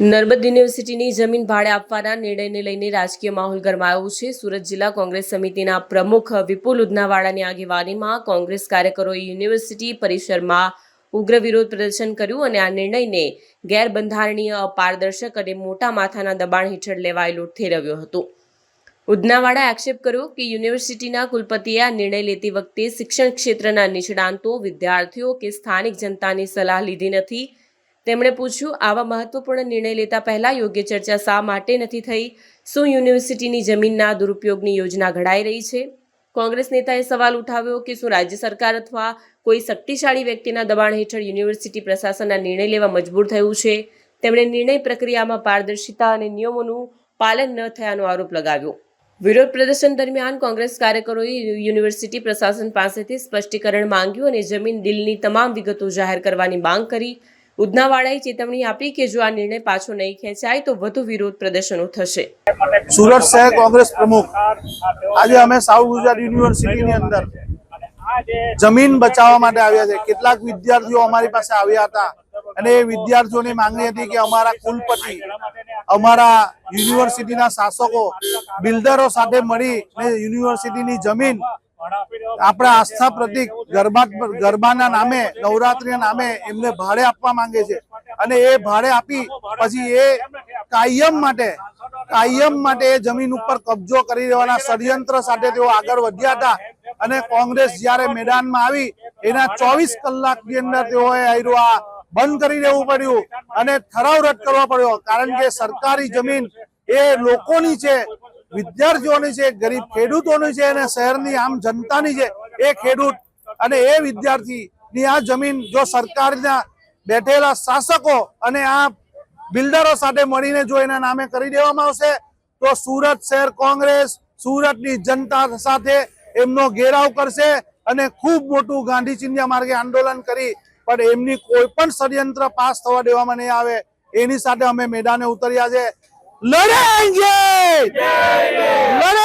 નર્મદ યુનિવર્સિટીની જમીન ભાડે આપવાના નિર્ણયને લઈને રાજકીય માહોલ ગરમાયો છે. સુરત જિલ્લા કોંગ્રેસ સમિતિના પ્રમુખ વિપુલ ઉદનાવાડાની આગેવાનીમાં કોંગ્રેસ કાર્યકરોએ યુનિવર્સિટી પરિસરમાં ઉગ્ર વિરોધ પ્રદર્શન કર્યું અને આ નિર્ણયને ગેરબંધારણીય, અપારદર્શક અને મોટા માથાના દબાણ હેઠળ લેવાયેલો ઠેરવ્યો હતો. ઉદનાવાળા આક્ષેપ કર્યો કે યુનિવર્સિટીના કુલપતિએ આ નિર્ણય લેતી વખતે શિક્ષણ ક્ષેત્રના નિષ્ણાંતો, વિદ્યાર્થીઓ કે સ્થાનિક જનતાની સલાહ લીધી નથી. તેમણે પૂછ્યું, આવા મહત્વપૂર્ણ નિર્ણય લેતા પહેલા યોગ્ય ચર્ચા શા માટે નથી થઈ? શું યુનિવર્સિટીની જમીનના દુરુપયોગની યોજના ઘડાઈ રહી છે? કોંગ્રેસ નેતાએ સવાલ ઉઠાવ્યો કે, શું રાજ્ય સરકાર અથવા કોઈ શક્તિશાળી વ્યક્તિના દબાણ હેઠળ યુનિવર્સિટી પ્રશાસનના નિર્ણય લેવા મજબૂર થયું છે? તેમણે નિર્ણય પ્રક્રિયામાં પારદર્શિતા અને નિયમોનું પાલન ન થયાનો આરોપ લગાવ્યો. વિરોધ પ્રદર્શન દરમિયાન કોંગ્રેસ કાર્યકરોએ યુનિવર્સિટી પ્રશાસન પાસેથી સ્પષ્ટીકરણ માંગ્યું અને જમીન ડીલની તમામ વિગતો જાહેર કરવાની માંગ કરી. ઉદનાવાડાએ ચેતવણી આપી કે જો આ નિર્ણય પાછો નહીં ખેંચાય, તો વધુ વિરોધ પ્રદર્શનો થશે. સુરત શહેર કોંગ્રેસ પ્રમુખ. આજે અમે સાઉથ ગુજરાત યુનિવર્સિટીની અંદર જમીન બચાવવા માટે આવ્યા છે. કેટલાક વિદ્યાર્થીઓ અમારી પાસે આવ્યા હતા અને એ વિદ્યાર્થીઓની માંગણી હતી કે અમારા કુલપતિ, અમારા યુનિવર્સિટીના શાસકો, બિલ્ડરો સાથે મળી યુનિવર્સિટીની જમીન આપણા આસ્થા પ્રતિક ગરબા ગરબાના નામે, નવરાત્રીના નામે એમને ભાડે આપવા માંગે છે. અને એ ભાડે આપી પછી એ કાયમ માટે કાયમ માટે એ જમીન ઉપર કબજો કરી દેવાના ષડયંત્ર સાથે તેઓ આગળ વધ્યા હતા. અને કોંગ્રેસ જ્યારે મેદાનમાં આવી, એના ચોવીસ કલાકની અંદર તેઓએ આયરું આ બંધ કરી દેવું પડ્યું અને ઠરાવ રદ કરવો પડ્યો. કારણ કે સરકારી જમીન એ લોકોની છે વિદ્યાર્થીઓની છે, ગરીબ ખેડૂતોની છે અને શહેરની આમ જનતાની છે, એ ખેડૂત અને એ વિદ્યાર્થીની આ જમીન જો સરકારના બેઠેલા શાસકો અને આ બિલ્ડરો સાથે મળીને જો એના નામે કરી દેવામાં આવશે, તો સુરત શહેર કોંગ્રેસ સુરતની જનતા સાથે એમનો ઘેરાવ કરશે અને ખૂબ મોટું ગાંધી ચિંધ્યા માર્ગે આંદોલન કરી, પણ એમની કોઈ પણ ષડયંત્ર પાસ થવા દેવામાં નહીં આવે, એની સાથે અમે મેદાને ઉતર્યા છે. Lord Angel! Lord